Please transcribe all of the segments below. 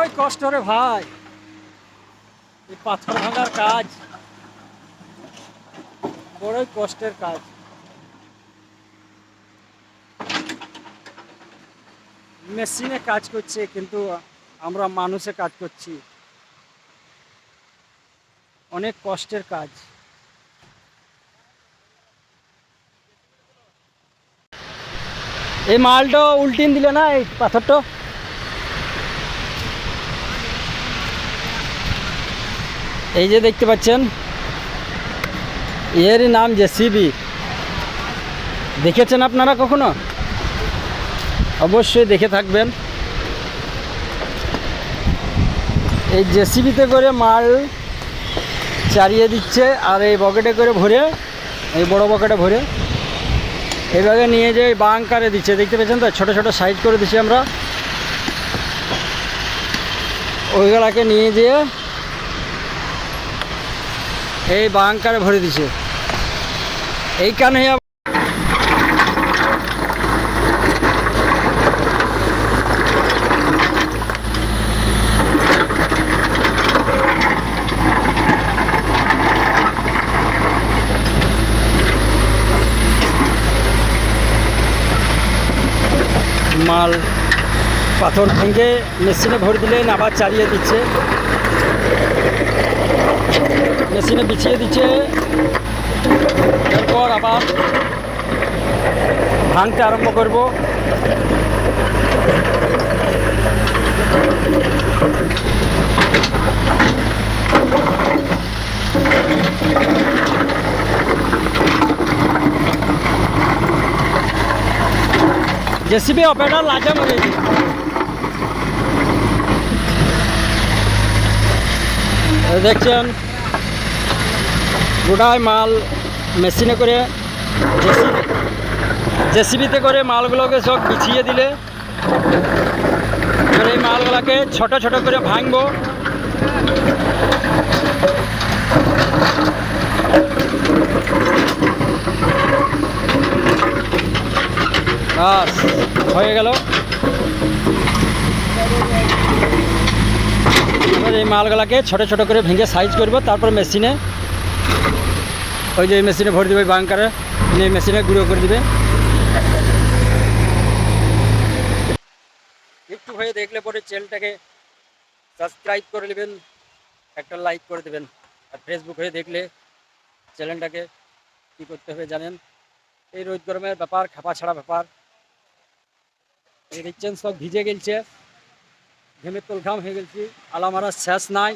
বড়ই কষ্ট রে ভাই। এই পাথর ভাঙার কাজ। বড়ই কষ্টের কাজ। মেশিনে কাজ করছে, কিন্তু আমরা মানুষে কাজ করছি। অনেক কষ্টের কাজ। এই মালটা উল্টিন দিলে না এই পাথরটা? এই যে দেখতে পাচ্ছেন, এরই নাম জেসিবি দেখেছেন আপনারা কখনো? অবশ্যই দেখে থাকবেন। এই জেসিবিতে করে মাল চারিয়ে দিচ্ছে আর এই বকেটে করে ভরে, এই বড় বকেটে ভরে এইভাবে নিয়ে যে বাংকারে দিচ্ছে। দেখতে পেয়েছেন তো? ছোটো ছোটো সাইজ করে দিচ্ছি আমরা। ওইগুলাকে নিয়ে যেয়ে এই বাংকারে ভরে দিছে। এইখানে মাল পাথর ভেঙে মেশিনে ভরে দিলেন আবার চালিয়ে দিচ্ছে। মেশিনে বিছিয়ে দিচ্ছে। এরপর আবার ভাঙতে আরম্ভ করব। জেসিবি অপারেটর লাজা মরে দেখছেন গোটায় মাল মেশিনে করে জেসিবি জেসিবিতে করে মালগুলোকে সব বিছিয়ে দিলে এই মালগুলোকে ছোট ছোট করে ভাঙবো। হয়ে গেল। এই মালগুলোকে ছোট ছোট করে ভেঙে সাইজ করব, তারপর মেশিনে ওই যে এই মেশিনে ভরে দেবে বাংকারে নিয়ে মেশিনে গুঁড়ো করে দিবে। একটু হয়ে দেখলে পরে চ্যানেলটাকে সাবস্ক্রাইব করে নেবেন, একটা লাইক করে দেবেন। আর ফেসবুক হয়ে দেখলে চ্যানেলটাকে কী করতে হবে জানেন? এই রোদ গরমের ব্যাপার, খাপা ছাড়া ব্যাপার। এই দেখছেন সব ভিজে গেলছে, ঘেমে তোলঘাম হয়ে গেছি আলামারা শেষ নাই।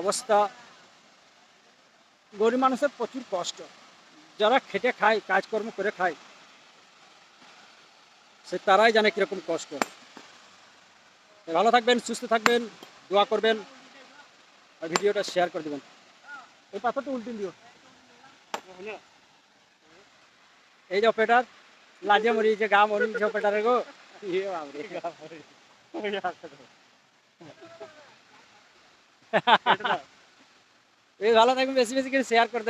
অবস্থা গরিব মানুষের প্রচুর কষ্ট। যারা খেটে খায় কাজকর্ম করে খায় সে তারাই জানে কীরকম কষ্ট। ভালো থাকবেন সুস্থ থাকবেন দোয়া করবেন আর ভিডিওটা শেয়ার করে দেবেন। এই পাথরটা উল্টে দিও। এই যে অপারেটার লাজে মরি যে গা মরি যে অপারেটারে গো। এই ভালো থাকবেন বেশি বেশি করে শেয়ার করতে